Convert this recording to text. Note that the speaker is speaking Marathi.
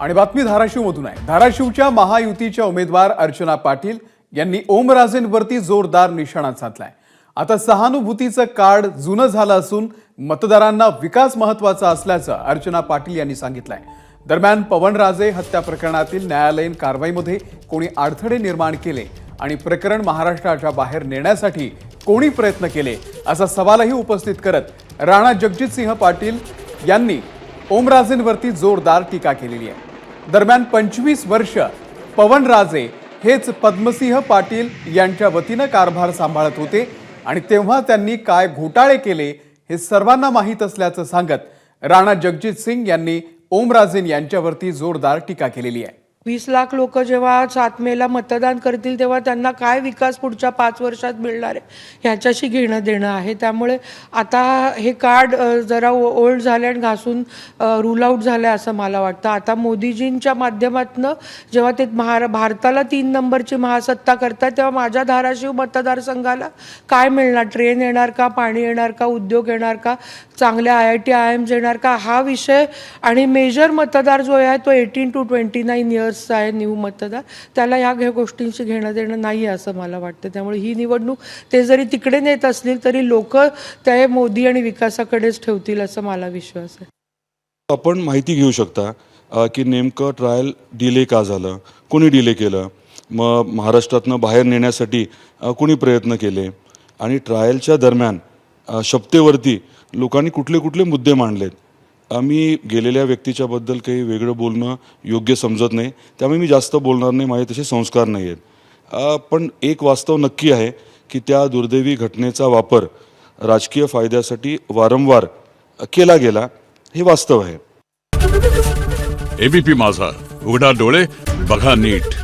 आणि बातमी धाराशिवमधून आहे. धाराशिवच्या महायुतीच्या उमेदवार अर्चना पाटील यांनी ओमराजेंवरती जोरदार निशाणा साधलाय. आता सहानुभूतीचं कार्ड जुनं झालं असून मतदारांना विकास महत्त्वाचा असल्याचं अर्चना पाटील यांनी सांगितलंय. दरम्यान पवनराजे हत्या प्रकरणातील न्यायालयीन कारवाईमध्ये कोणी अडथळे निर्माण केले आणि प्रकरण महाराष्ट्राच्या बाहेर नेण्यासाठी कोणी प्रयत्न केले असा सवालही उपस्थित करत राणा जगजितसिंह पाटील यांनी ओमराजेंवरती जोरदार टीका केलेली आहे. दरम्यान पंचवीस वर्ष पवनराजे हेच पद्मसिंह पाटील यांच्या वतीनं कारभार सांभाळत होते आणि तेव्हा त्यांनी काय घोटाळे केले हे सर्वांना माहीत असल्याचं सांगत राणा जगजित सिंग यांनी ओमराजेन यांच्यावरती जोरदार टीका केलेली आहे. वीस लाख लोक जेव्हा सात मेला मतदान करतील तेव्हा त्यांना काय विकास पुढच्या पाच वर्षात मिळणार आहे? ह्याच्याशी घेणं देणं आहे. त्यामुळे आता हे कार्ड जरा ओल्ड झाले आणि घासून रूल आऊट झालं असं मला वाटतं. आता मोदीजींच्या माध्यमातनं जेव्हा ते महारा भारताला तीन नंबरची महासत्ता करतात तेव्हा माझ्या धाराशिव मतदारसंघाला काय मिळणार? ट्रेन येणार का? पाणी येणार का? उद्योग येणार का? चांगल्या I I T I AIIMS येणार का? हा विषय आणि मेजर मतदार जो आहे तो eighteen to twenty nine years इयर्सचा आहे न्यू मतदार. त्याला ह्या गोष्टींशी घेणं देणं नाही असं मला वाटतं. त्यामुळे ही निवडणूक ते जरी तिकडे नेत असतील तरी लोक त्या मोदी आणि विकासाकडेच ठेवतील असं मला विश्वास आहे. आपण माहिती घेऊ शकता की नेमकं ट्रायल डिले का झालं? कोणी डिले केलं? मग महाराष्ट्रातनं बाहेर नेण्यासाठी कोणी प्रयत्न केले? आणि ट्रायलच्या दरम्यान अ, शपथेवरती लोकांनी कुठले कुठले मुद्दे मांडलेत? आम्ही गेलेल्या व्यक्तीच्याबद्दल काही वेगळं बोलणं योग्य समजत नाही. त्यामुळे मी जास्त बोलणार नाही माझे तसे संस्कार नाही आहेत. पण एक वास्तव नक्की आहे की त्या दुर्दैवी घटनेचा वापर राजकीय फायद्यासाठी वारंवार केला गेला हे वास्तव आहे. एबीपी माझा उघडा डोळे बघा नीट.